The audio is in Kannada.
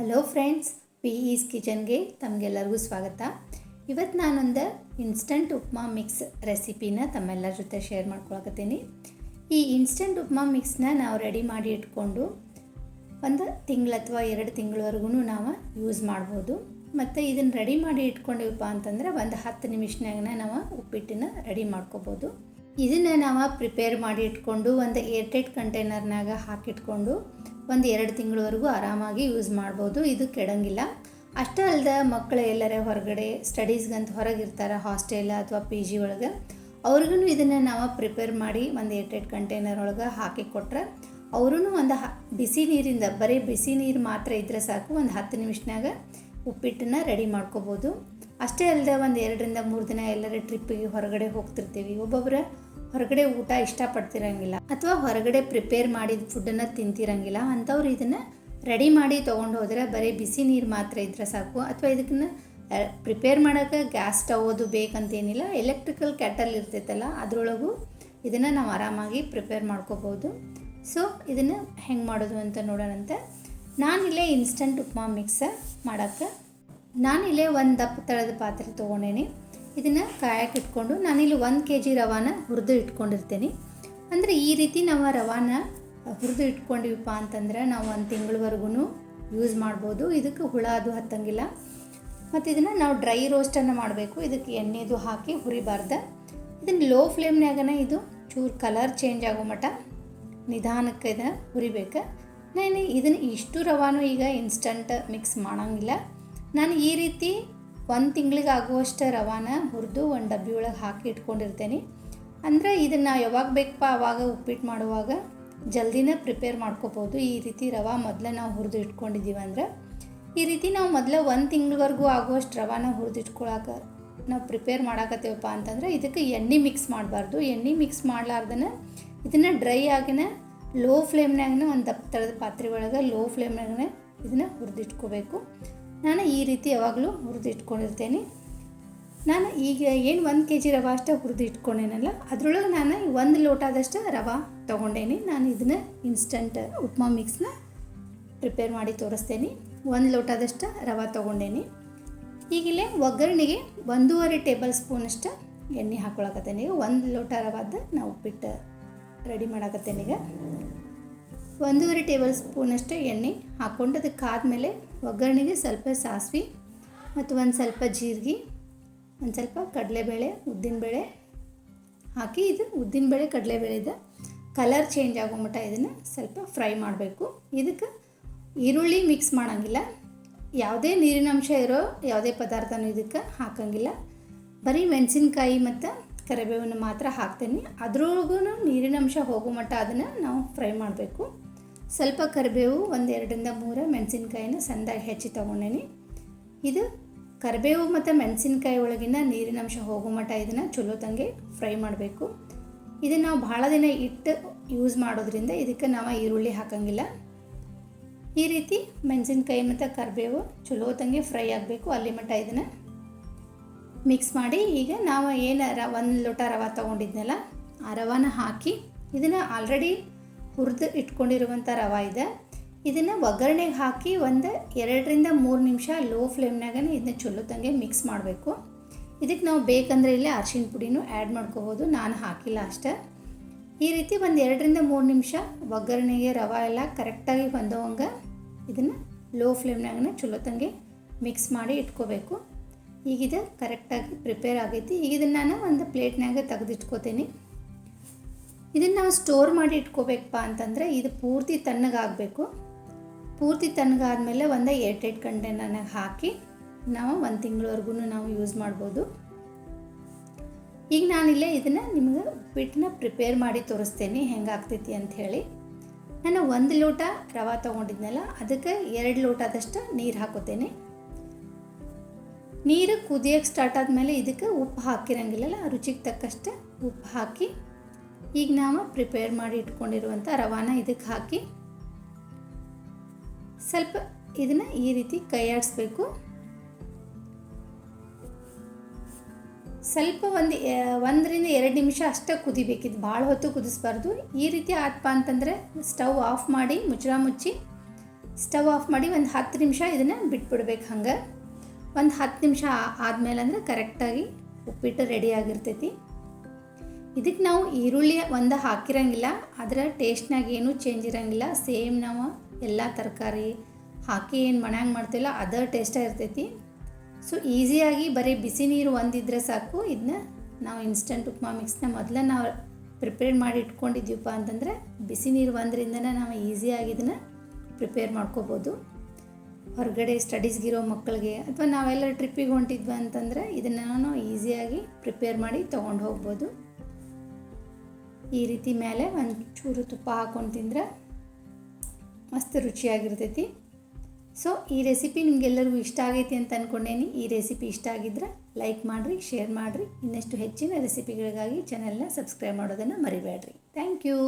ಹಲೋ ಫ್ರೆಂಡ್ಸ್ ಪಿ ಈಸ್ ಕಿಚನ್ಗೆ ತಮಗೆಲ್ಲರಿಗೂ ಸ್ವಾಗತ. ಇವತ್ತು ನಾನೊಂದು ಇನ್ಸ್ಟಂಟ್ ಉಪ್ಮಾ ಮಿಕ್ಸ್ ರೆಸಿಪಿನ ತಮ್ಮೆಲ್ಲರ ಜೊತೆ ಶೇರ್ ಮಾಡ್ಕೊಳಕತ್ತೀನಿ. ಈ ಇನ್ಸ್ಟಂಟ್ ಉಪ್ಮಾ ಮಿಕ್ಸ್ನ ನಾವು ರೆಡಿ ಮಾಡಿ ಇಟ್ಕೊಂಡು ಒಂದು ತಿಂಗಳು ಅಥವಾ ಎರಡು ತಿಂಗಳವರೆಗೂ ನಾವು ಯೂಸ್ ಮಾಡ್ಬೋದು. ಮತ್ತು ಇದನ್ನು ರೆಡಿ ಮಾಡಿ ಇಟ್ಕೊಂಡಿವಪ್ಪ ಅಂತಂದ್ರೆ ಒಂದು ಹತ್ತು ನಿಮಿಷನಾಗ ನಾವು ಉಪ್ಪಿಟ್ಟನ್ನ ರೆಡಿ ಮಾಡ್ಕೋಬೋದು. ಇದನ್ನು ನಾವು ಪ್ರಿಪೇರ್ ಮಾಡಿ ಇಟ್ಕೊಂಡು ಒಂದು ಏರ್ಟೈಟ್ ಕಂಟೈನರ್ನಾಗ ಹಾಕಿಟ್ಕೊಂಡು ಒಂದು ಎರಡು ತಿಂಗಳವರೆಗೂ ಆರಾಮಾಗಿ ಯೂಸ್ ಮಾಡ್ಬೋದು, ಇದು ಕೆಡಂಗಿಲ್ಲ. ಅಷ್ಟೇ ಅಲ್ಲದೆ ಮಕ್ಕಳು ಎಲ್ಲರ ಹೊರಗಡೆ ಸ್ಟಡೀಸ್ಗಂತ ಹೊರಗಿರ್ತಾರೆ, ಹಾಸ್ಟೆಲ್ ಅಥವಾ ಪಿ ಜಿ ಒಳಗೆ ಅವ್ರಿಗೂ ಇದನ್ನು ನಾವು ಪ್ರಿಪೇರ್ ಮಾಡಿ ಒಂದು ಏರ್ಟೈಟ್ ಕಂಟೈನರ್ ಒಳಗೆ ಹಾಕಿ ಕೊಟ್ರೆ ಅವರೂ ಒಂದು ಹ, ಬಿಸಿ ನೀರಿಂದ, ಬರೀ ಬಿಸಿ ನೀರು ಮಾತ್ರ ಇದ್ದರೆ ಸಾಕು, ಒಂದು ಹತ್ತು ನಿಮಿಷನಾಗ ಉಪ್ಪಿಟ್ಟನ್ನ ರೆಡಿ ಮಾಡ್ಕೋಬೋದು. ಅಷ್ಟೇ ಅಲ್ಲದೆ ಒಂದು ಎರಡರಿಂದ ಮೂರು ದಿನ ಎಲ್ಲರ ಟ್ರಿಪ್ಪಿಗೆ ಹೊರಗಡೆ ಹೋಗ್ತಿರ್ತೀವಿ. ಒಬ್ಬೊಬ್ಬರು ಹೊರಗಡೆ ಊಟ ಇಷ್ಟಪಡ್ತಿರಂಗಿಲ್ಲ ಅಥವಾ ಹೊರಗಡೆ ಪ್ರಿಪೇರ್ ಮಾಡಿದ ಫುಡ್ಡನ್ನು ತಿಂತಿರಂಗಿಲ್ಲ, ಅಂಥವ್ರು ಇದನ್ನು ರೆಡಿ ಮಾಡಿ ತೊಗೊಂಡು ಹೋದರೆ ಬರೀ ಬಿಸಿ ನೀರು ಮಾತ್ರ ಇದ್ದರೆ ಸಾಕು. ಅಥವಾ ಇದಕ್ಕನ್ನು ಪ್ರಿಪೇರ್ ಮಾಡೋಕ್ಕೆ ಗ್ಯಾಸ್ ಸ್ಟವ್ ಅದು ಬೇಕಂತೇನಿಲ್ಲ ಎಲೆಕ್ಟ್ರಿಕಲ್ ಕ್ಯಾಟಲ್ ಇರ್ತೈತಲ್ಲ, ಅದರೊಳಗೂ ಇದನ್ನು ನಾವು ಆರಾಮಾಗಿ ಪ್ರಿಪೇರ್ ಮಾಡ್ಕೋಬೋದು. ಸೊ ಇದನ್ನು ಹೆಂಗೆ ಮಾಡೋದು ಅಂತ ನೋಡೋಣಂತೆ ನಾನಿಲ್ಲೇ ಇನ್ಸ್ಟಂಟ್ ಉಪ್ಮಾ ಮಿಕ್ಸರ್ ಮಾಡೋಕ್ಕೆ ನಾನಿಲ್ಲೇ ಒಂದು ದಪ್ಪ ತಳದ ಪಾತ್ರೆ ತೊಗೊಂಡೇನಿ. ಇದನ್ನು ಕಾಯಕ್ಕೆ ಇಟ್ಕೊಂಡು ನಾನಿಲ್ಲಿ ಒಂದು ಕೆ ಜಿ ರವಾನ ಹುರಿದು ಇಟ್ಕೊಂಡಿರ್ತೀನಿ. ಅಂದರೆ ಈ ರೀತಿ ನಾವು ರವಾನ ಹುರಿದು ಇಟ್ಕೊಂಡಿವಪ್ಪ ಅಂತಂದ್ರೆ ನಾವು ಒಂದು ತಿಂಗಳವರೆಗೂ ಯೂಸ್ ಮಾಡ್ಬೋದು. ಇದಕ್ಕೆ ಹುಳ ಅದು ಹತ್ತಂಗಿಲ್ಲ. ಮತ್ತು ಇದನ್ನು ನಾವು ಡ್ರೈ ರೋಸ್ಟನ್ನು ಮಾಡಬೇಕು. ಇದಕ್ಕೆ ಎಣ್ಣೆದು ಹಾಕಿ ಹುರಿಬಾರ್ದು. ಇದನ್ನು ಲೋ ಫ್ಲೇಮ್ನಾಗನೇ ಇದು ಚೂರು ಕಲರ್ ಚೇಂಜ್ ಆಗೋ ಮಟ್ಟ ನಿಧಾನಕ್ಕೆ ಇದನ್ನು ಹುರಿಬೇಕು. ನಾನು ಇದನ್ನು ಇಷ್ಟು ರವಾನು ಈಗ ಇನ್ಸ್ಟಂಟ್ ಮಿಕ್ಸ್ ಮಾಡೋಂಗಿಲ್ಲ. ನಾನು ಈ ರೀತಿ ಒಂದು ತಿಂಗಳಿಗೆ ಆಗುವಷ್ಟು ರವಾನ ಹುರಿದು ಒಂದು ಡಬ್ಬಿ ಒಳಗೆ ಹಾಕಿ ಇಟ್ಕೊಂಡಿರ್ತೇನೆ. ಅಂದರೆ ಇದನ್ನು ಯಾವಾಗ ಬೇಕಪ್ಪ ಆವಾಗ ಉಪ್ಪಿಟ್ಟು ಮಾಡುವಾಗ ಜಲ್ದಿನೇ ಪ್ರಿಪೇರ್ ಮಾಡ್ಕೋಬೋದು. ಈ ರೀತಿ ರವೆ ಮೊದಲೇ ನಾವು ಹುರಿದು ಇಟ್ಕೊಂಡಿದ್ದೀವಿ ಅಂದರೆ ಈ ರೀತಿ ನಾವು ಮೊದಲೇ ಒಂದು ತಿಂಗಳವರೆಗೂ ಆಗುವಷ್ಟು ರವಾನ ಹುರಿದು ಇಟ್ಕೊಳಕ್ಕೆ ನಾವು ಪ್ರಿಪೇರ್ ಮಾಡಾಕತ್ತೇವಪ್ಪ ಅಂತಂದ್ರೆ ಇದಕ್ಕೆ ಎಣ್ಣೆ ಮಿಕ್ಸ್ ಮಾಡಬಾರ್ದು. ಎಣ್ಣೆ ಮಿಕ್ಸ್ ಮಾಡಲಾರ್ದನ ಇದನ್ನು ಡ್ರೈ ಆಗಿನ ಲೋ ಫ್ಲೇಮ್ನಾಗನ ಒಂದು ದಪ್ಪ ಥರದ ಪಾತ್ರೆ ಒಳಗೆ ಲೋ ಫ್ಲೇಮ್ನಾಗನೇ ಇದನ್ನು ಹುರಿದಿಟ್ಕೋಬೇಕು. ನಾನು ಈ ರೀತಿ ಯಾವಾಗಲೂ ಹುರಿದು ಇಟ್ಕೊಂಡಿರ್ತೇನೆ ನಾನು ಈಗ ಏನು ಒಂದು ಕೆ ಜಿ ರವೆ ಅಷ್ಟೇ ಹುರಿದು ಇಟ್ಕೊಂಡೇನಲ್ಲ ಅದರೊಳಗೆ ನಾನು ಒಂದು ಲೋಟದಷ್ಟು ರವೆ ತೊಗೊಂಡೇನಿ. ನಾನು ಇದನ್ನ ಇನ್ಸ್ಟಂಟ್ ಉಪ್ಮಾ ಮಿಕ್ಸ್ನ ಪ್ರಿಪೇರ್ ಮಾಡಿ ತೋರಿಸ್ತೇನೆ. ಒಂದು ಲೋಟದಷ್ಟು ರವೆ ತೊಗೊಂಡೇನಿ. ಈಗಿಲ್ಲೇ ಒಗ್ಗರಣೆಗೆ ಒಂದೂವರೆ ಟೇಬಲ್ ಸ್ಪೂನಷ್ಟು ಎಣ್ಣೆ ಹಾಕೊಳಕತ್ತೇನೆ. ಒಂದು ಲೋಟ ರವಾದ ನಾವು ಉಪ್ಪಿಟ್ಟು ರೆಡಿ ಮಾಡಾಕತ್ತೇನೆ ಈಗ. ಒಂದೂವರೆ ಟೇಬಲ್ ಸ್ಪೂನಷ್ಟು ಎಣ್ಣೆ ಹಾಕ್ಕೊಂಡು ಅದಕ್ಕೆ ಆದಮೇಲೆ ಒಗ್ಗರಣೆಗೆ ಸ್ವಲ್ಪ ಸಾಸಿವೆ ಮತ್ತು ಒಂದು ಸ್ವಲ್ಪ ಜೀರಿಗೆ, ಒಂದು ಸ್ವಲ್ಪ ಕಡಲೆಬೇಳೆ, ಉದ್ದಿನಬೇಳೆ ಹಾಕಿ ಇದು ಉದ್ದಿನಬೇಳೆ ಕಡಲೆಬೇಳೆದ ಕಲರ್ ಚೇಂಜ್ ಆಗೋ ಮಟ್ಟ ಇದನ್ನು ಸ್ವಲ್ಪ ಫ್ರೈ ಮಾಡಬೇಕು. ಇದಕ್ಕೆ ಈರುಳ್ಳಿ ಮಿಕ್ಸ್ ಮಾಡೋಂಗಿಲ್ಲ. ಯಾವುದೇ ನೀರಿನಂಶ ಇರೋ ಯಾವುದೇ ಪದಾರ್ಥನೂ ಇದಕ್ಕೆ ಹಾಕೋಂಗಿಲ್ಲ. ಬರೀ ಮೆಣಸಿನ್ಕಾಯಿ ಮತ್ತು ಕರಿಬೇವನ್ನು ಮಾತ್ರ ಹಾಕ್ತೀನಿ. ಅದ್ರೊಳಗೂ ನೀರಿನಂಶ ಹೋಗೋ ಮಟ್ಟ ಅದನ್ನು ನಾವು ಫ್ರೈ ಮಾಡಬೇಕು. ಸ್ವಲ್ಪ ಕರಿಬೇವು ಒಂದೆರಡರಿಂದ ಮೂರು ಮೆಣಸಿನ್ಕಾಯಿನ ಸಂದಾಗಿ ಹೆಚ್ಚಿ ತೊಗೊಂಡೇನಿ. ಇದು ಕರಿಬೇವು ಮತ್ತು ಮೆಣಸಿನ್ಕಾಯಿ ಒಳಗಿನ ನೀರಿನಂಶ ಹೋಗೋ ಮಟ್ಟ ಇದನ್ನು ಚಲೋ ತಂಗೆ ಫ್ರೈ ಮಾಡಬೇಕು. ಇದನ್ನು ನಾವು ಭಾಳ ದಿನ ಇಟ್ಟು ಯೂಸ್ ಮಾಡೋದ್ರಿಂದ ಇದಕ್ಕೆ ನಾವು ಈರುಳ್ಳಿ ಹಾಕೋಂಗಿಲ್ಲ. ಈ ರೀತಿ ಮೆಣಸಿನ್ಕಾಯಿ ಮತ್ತು ಕರಿಬೇವು ಚಲೋ ತಂಗೆ ಫ್ರೈ ಆಗಬೇಕು ಅಲ್ಲಿ ಮಟ್ಟ ಇದನ್ನು. ಮಿಕ್ಸ್ ಮಾಡಿ ಈಗ ನಾವು ಏನು ರ, ಒಂದು ಲೋಟ ರವೆ ತೊಗೊಂಡಿದ್ನಲ್ಲ, ಆ ರವಾನ ಹಾಕಿ ಇದನ್ನು ಆಲ್ರೆಡಿ ಹುರಿದು ಇಟ್ಕೊಂಡಿರುವಂಥ ರವೆ ಇದೆ. ಇದನ್ನು ಒಗ್ಗರಣೆಗೆ ಹಾಕಿ ಒಂದು ಎರಡರಿಂದ ಮೂರು ನಿಮಿಷ ಲೋ ಫ್ಲೇಮ್ನಾಗೇ ಇದನ್ನ ಚಲೋ ತಂಗೆ ಮಿಕ್ಸ್ ಮಾಡಬೇಕು. ಇದಕ್ಕೆ ನಾವು ಬೇಕಂದರೆ ಇಲ್ಲೇ ಅರ್ಶಿನ ಪುಡಿನೂ ಆ್ಯಡ್ ಮಾಡ್ಕೋಬೋದು. ನಾನು ಹಾಕಿಲ್ಲ ಅಷ್ಟೇ. ಈ ರೀತಿ ಒಂದು ಎರಡರಿಂದ ಮೂರು ನಿಮಿಷ ಒಗ್ಗರಣೆಗೆ ರವೆ ಎಲ್ಲ ಕರೆಕ್ಟಾಗಿ ಹೊಂದೋವಂಗೆ ಇದನ್ನು ಲೋ ಫ್ಲೇಮ್ನಾಗನೇ ಚಲೋ ತಂಗೆ ಮಿಕ್ಸ್ ಮಾಡಿ ಇಟ್ಕೋಬೇಕು. ಈಗಿದು ಕರೆಕ್ಟಾಗಿ ಪ್ರಿಪೇರ್ ಆಗೈತಿ. ಈಗ ಇದನ್ನು ನಾನು ಒಂದು ಪ್ಲೇಟ್ನಾಗ ತೆಗೆದಿಟ್ಕೋತೀನಿ. ಇದನ್ನು ನಾವು ಸ್ಟೋರ್ ಮಾಡಿ ಇಟ್ಕೋಬೇಕಪ್ಪ ಅಂತಂದರೆ ಇದು ಪೂರ್ತಿ ತಣ್ಣಗಾಗಬೇಕು. ಪೂರ್ತಿ ತಣ್ಣಗಾದ್ಮೇಲೆ ಒಂದು ಏರ್ಟೈಟ್ ಕಂಟೈನರ್ನಾಗ ಹಾಕಿ ನಾವು ಒಂದು ತಿಂಗಳವರೆಗೂ ನಾವು ಯೂಸ್ ಮಾಡ್ಬೋದು. ಈಗ ನಾನಿಲ್ಲೇ ಇದನ್ನು ನಿಮ್ಗೆ ಉಪ್ಪಿಟ್ಟನ್ನ ಪ್ರಿಪೇರ್ ಮಾಡಿ ತೋರಿಸ್ತೇನೆ ಅಂತ ಹೇಳಿ ನಾನು ಒಂದು ಲೋಟ ರವೆ ತೊಗೊಂಡಿದ್ನಲ್ಲ, ಅದಕ್ಕೆ ಎರಡು ಲೋಟದಷ್ಟು ನೀರು ಹಾಕೋತೇನೆ. ನೀರು ಕುದಿಯೋಕ್ಕೆ ಸ್ಟಾರ್ಟ್ ಆದಮೇಲೆ ಇದಕ್ಕೆ ಉಪ್ಪು ಹಾಕಿರಂಗಿಲ್ಲಲ್ಲ, ರುಚಿಗೆ ತಕ್ಕಷ್ಟು ಉಪ್ಪು ಹಾಕಿ ಈಗ ನಾವು ಪ್ರಿಪೇರ್ ಮಾಡಿ ಇಟ್ಕೊಂಡಿರುವಂಥ ರವಾನ ಇದಕ್ಕೆ ಹಾಕಿ ಸ್ವಲ್ಪ ಇದನ್ನು ಈ ರೀತಿ ಕೈ ಆಡಿಸ್ಬೇಕು ಸ್ವಲ್ಪ ಒಂದು ಒಂದರಿಂದ ಎರಡು ನಿಮಿಷ ಅಷ್ಟೇ ಕುದಿಬೇಕಿದ್ದು ಭಾಳ ಹೊತ್ತು ಕುದಿಸ್ಬಾರ್ದು. ಈ ರೀತಿ ಆತ್ಪ ಅಂತಂದರೆ ಸ್ಟವ್ ಆಫ್ ಮಾಡಿ ಮುಚ್ಚಳ ಮುಚ್ಚಿ ಸ್ಟವ್ ಆಫ್ ಮಾಡಿ ಒಂದು ಹತ್ತು ನಿಮಿಷ ಇದನ್ನು ಬಿಟ್ಬಿಡ್ಬೇಕು ಹಂಗೆ. ಒಂದು ಹತ್ತು ನಿಮಿಷ ಆದಮೇಲೆ ಅಂದ್ರೆ ಕರೆಕ್ಟಾಗಿ ಉಪ್ಪಿಟ್ಟು ರೆಡಿ ಆಗಿರ್ತೈತಿ. ಇದಕ್ಕೆ ನಾವು ಈರುಳ್ಳಿ ಒಂದು ಹಾಕಿರಂಗಿಲ್ಲ, ಅದರ ಟೇಸ್ಟ್ನಾಗ ಏನೂ ಚೇಂಜ್ ಇರಂಗಿಲ್ಲ. ಸೇಮ್ ನಾವು ಎಲ್ಲ ತರಕಾರಿ ಹಾಕಿ ಏನು ಮನ್ಯಾಗ ಮಾಡ್ತೀವಲ್ಲ ಅದರ ಟೇಸ್ಟಾಗಿ ಇರ್ತೈತಿ. ಸೊ ಈಸಿಯಾಗಿ ಬರೀ ಬಿಸಿ ನೀರು ಒಂದಿದ್ರೆ ಸಾಕು. ಇದನ್ನ ನಾವು ಇನ್ಸ್ಟಂಟ್ ಉಪ್ಮಾ ಮಿಕ್ಸ್ನ ಮೊದಲೇ ನಾವು ಪ್ರಿಪೇರ್ ಮಾಡಿ ಇಟ್ಕೊಂಡಿದ್ದೀವಪ್ಪ ಅಂತಂದರೆ, ಬಿಸಿ ನೀರು ಒಂದರಿಂದನೇ ನಾವು ಈಸಿಯಾಗಿ ಇದನ್ನು ಪ್ರಿಪೇರ್ ಮಾಡ್ಕೋಬೋದು. ಹೊರಗಡೆ ಸ್ಟಡೀಸ್ಗಿರೋ ಮಕ್ಕಳಿಗೆ, ಅಥವಾ ನಾವೆಲ್ಲ ಟ್ರಿಪ್ಪಿಗೆ ಹೊಂಟಿದ್ವಿ ಅಂತಂದರೆ, ಇದನ್ನು ನಾವು ಈಸಿಯಾಗಿ ಪ್ರಿಪೇರ್ ಮಾಡಿ ತೊಗೊಂಡು ಹೋಗ್ಬೋದು. ಈ ರೀತಿ ಮೇಲೆ ಒಂದು ಚೂರು ತುಪ್ಪ ಹಾಕ್ಕೊಂಡು ತಿಂದರೆ ಮಸ್ತ್ ರುಚಿಯಾಗಿರ್ತೈತಿ. ಸೊ ಈ ರೆಸಿಪಿ ನಿಮಗೆಲ್ಲರಿಗೂ ಇಷ್ಟ ಆಗೈತಿ ಅಂತ ಅಂದ್ಕೊಂಡೇನಿ ಈ ರೆಸಿಪಿ ಇಷ್ಟ ಆಗಿದ್ರೆ ಲೈಕ್ ಮಾಡಿರಿ ಶೇರ್ ಮಾಡಿರಿ. ಇನ್ನಷ್ಟು ಹೆಚ್ಚಿನ ರೆಸಿಪಿಗಳಿಗಾಗಿ ಚಾನೆಲ್ನ ಸಬ್ಸ್ಕ್ರೈಬ್ ಮಾಡೋದನ್ನು ಮರಿಬೇಡ್ರಿ. Thank you